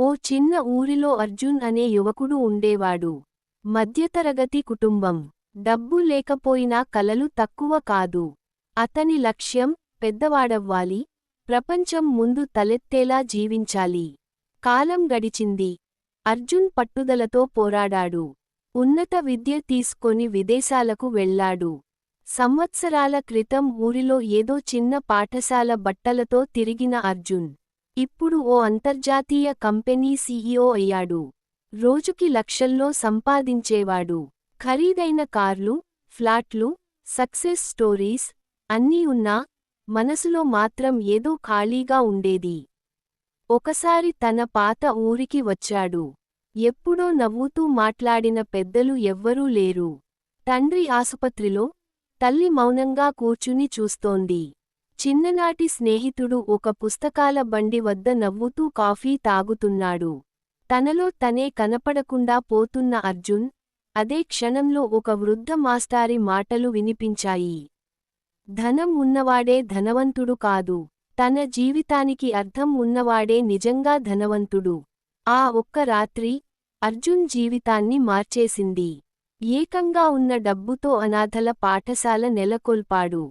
ఓ చిన్న ఊరిలో అర్జున్ అనే యువకుడు ఉండేవాడు. మధ్యతరగతి కుటుంబం. డబ్బు లేకపోయినా కలలు తక్కువ కాదు. అతని లక్ష్యం పెద్దవాడవ్వాలి. ప్రపంచం ముందు తలెత్తేలా జీవించాలి. కాలం గడిచింది. అర్జున్ పట్టుదలతో పోరాడాడు. ఉన్నత విద్య తీసుకొని విదేశాలకు వెళ్ళాడు. సంవత్సరాల క్రితం ఊరిలో ఏదో చిన్న పాఠశాల బట్టలతో తిరిగిన అర్జున్. ఇప్పుడు ఓ అంతర్జాతీయ కంపెనీ సీఈఓ అయ్యాడు. రోజుకి లక్షల్లో సంపాదించేవాడు. ఖరీదైన కార్లు ఫ్లాట్లు సక్సెస్ స్టోరీస్ అన్నీ ఉన్నా మనసులో మాత్రం ఏదో ఖాళీగా ఉండేది. ఒకసారి తన పాత ఊరికి వచ్చాడు. ఎప్పుడో నవ్వుతూ మాట్లాడిన పెద్దలు ఎవ్వరూ లేరు. తండ్రి ఆసుపత్రిలో తల్లి మౌనంగా కూర్చుని చూస్తోంది. చిన్ననాటి స్నేహితుడు ఒక పుస్తకాల బండి వద్ద నవ్వుతూ కాఫీ తాగుతున్నాడు. తనలో తనే కనపడకుండా పోతున్న అర్జున్ అదే క్షణంలో ఒక వృద్ధ మాస్టారి మాటలు వినిపించాయి. ధనం ఉన్నవాడే ధనవంతుడు కాదు తన జీవితానికి అర్థం ఉన్నవాడే నిజంగా ధనవంతుడు. ఆ ఒక్క రాత్రి అర్జున్ జీవితాన్ని మార్చేసింది. ఏకంగా ఉన్న డబ్బుతో అనాథల పాఠశాల నెలకొల్పాడు.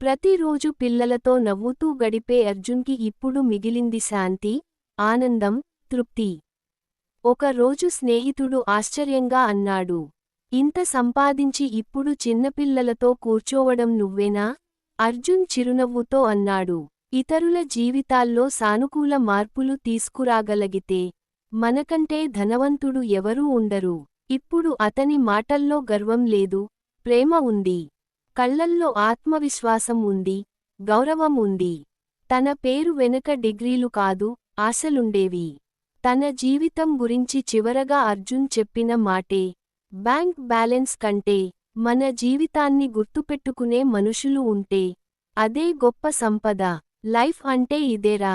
ప్రతిరోజు పిల్లలతో నవ్వుతూ గడిపే అర్జున్కి ఇప్పుడు మిగిలింది శాంతి ఆనందం తృప్తి. ఒక రోజు స్నేహితుడు ఆశ్చర్యంగా అన్నాడు ఇంత సంపాదించి ఇప్పుడు చిన్నపిల్లలతో కూర్చోవడం నువ్వేనా? అర్జున్ చిరునవ్వుతో అన్నాడు ఇతరుల జీవితాల్లో సానుకూల మార్పులు తీసుకురాగలిగితే మనకంటే ధనవంతుడు ఎవరూ ఉండరు. ఇప్పుడు అతని మాటల్లో గర్వం లేదు ప్రేమ ఉంది. కళ్ళల్లో ఆత్మవిశ్వాసం ఉంది గౌరవం ఉంది. తన పేరు వెనుక డిగ్రీలు కాదు ఆశలుండేవి. తన జీవితం గురించి చివరగా అర్జున్ చెప్పిన మాటే బ్యాంక్ బ్యాలెన్స్ కంటే మన జీవితాన్ని గుర్తుపెట్టుకునే మనుషులు ఉంటే అదే గొప్ప సంపద. లైఫ్ అంటే ఇదేరా.